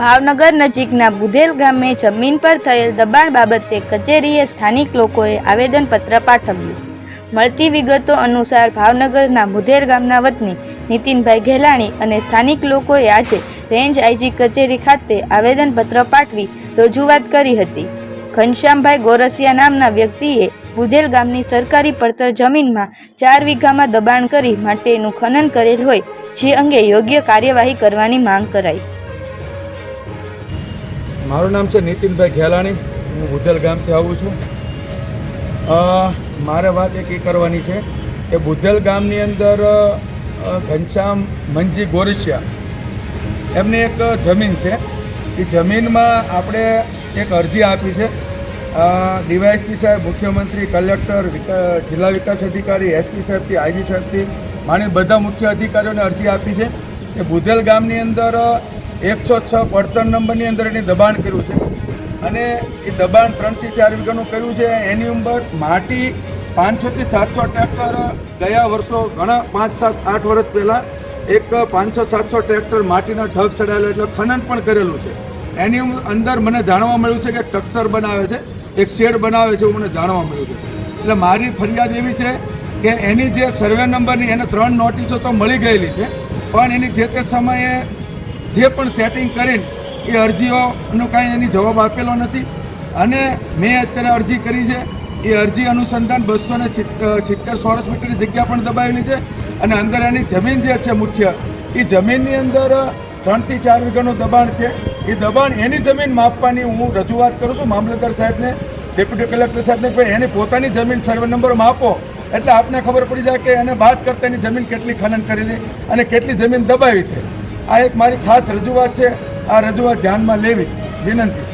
ભાવનગર નજીકના બુધેલ ગામે જમીન પર થયેલ દબાણ બાબતે કચેરીએ સ્થાનિક લોકોએ આવેદનપત્ર પાઠવ્યું. મળતી વિગતો અનુસાર ભાવનગરના બુધેર ગામના વતની નીતિનભાઈ ઘેલાણી અને સ્થાનિક લોકોએ આજે રેન્જ આઈજી કચેરી ખાતે આવેદનપત્ર પાઠવી રજૂઆત કરી હતી. ઘનશ્યામભાઈ ગોરસિયા નામના વ્યક્તિએ બુધેલ ગામની સરકારી પડતર જમીનમાં ચાર વીઘામાં દબાણ કરી માટેનું ખનન કરેલ હોય, જે અંગે યોગ્ય કાર્યવાહી કરવાની માંગ કરાઈ. મારું નામ છે નીતિનભાઈ ઘેલાણી. હું બુધેલ ગામથી આવું છું. મારે વાત એક એ કરવાની છે કે બુધેલ ગામની અંદર ઘનશ્યામ મંજી ગોરસિયા એમની એક જમીન છે. એ જમીનમાં આપણે એક અરજી આપી છે. ડીવાયએસપી સાહેબ, મુખ્યમંત્રી, કલેક્ટર જિલ્લા વિકાસ અધિકારી, એસપી સાહેબથી, આઈજી સાહેબથી માની બધા મુખ્ય અધિકારીઓને અરજી આપી છે કે બુધેલ ગામની અંદર એકસો છ પડતર નંબરની અંદર એને દબાણ કર્યું છે. અને એ દબાણ ત્રણથી ચાર વીઘાનું કર્યું છે. એની ઉપર માટી પાંચસોથી સાતસો ટ્રેક્ટર ગયા વર્ષો ઘણા પાંચ, સાત, આઠ વર્ષ પહેલાં એક પાંચસો, સાતસો ટ્રેક્ટર માટીના ઢગ ચડાયેલો એટલે ખનન પણ કરેલું છે. એની અંદર મને જાણવા મળ્યું છે કે ટક્સર બનાવે છે. એક શેડ બનાવે છે એવું મને જાણવા મળ્યું છે. એટલે મારી ફરિયાદ એવી છે કે એની જે સર્વે નંબરની એને ત્રણ નોટિસો તો મળી ગયેલી છે. પણ એની જે તે સમયે જે પણ સેટિંગ કરીને એ અરજીઓનો કાંઈ એની જવાબ આપેલો નથી. અને મેં અત્યારે અરજી કરી છે. એ અરજી અનુસંધાન બસો ને સિત્તેર ચોરસ મીટરની જગ્યા પણ દબાવેલી છે. અને અંદર એની જમીન જે છે મુખ્ય, એ જમીનની અંદર ત્રણથી ચાર વીઘાનું દબાણ છે. એ દબાણ એની જમીન માપવાની હું રજૂઆત કરું છું મામલતદાર સાહેબને, ડેપ્યુટી કલેક્ટર સાહેબને ભાઈ, એની પોતાની જમીન સર્વે નંબર માપો. એટલે આપને ખબર પડી જાય કે એને બાદ કરતા એની જમીન કેટલી ખનન કરેલી અને કેટલી જમીન દબાવી છે. આ એક મારી ખાસ રજૂઆત છે. આ રજૂઆત ધ્યાનમાં લેવી વિનંતી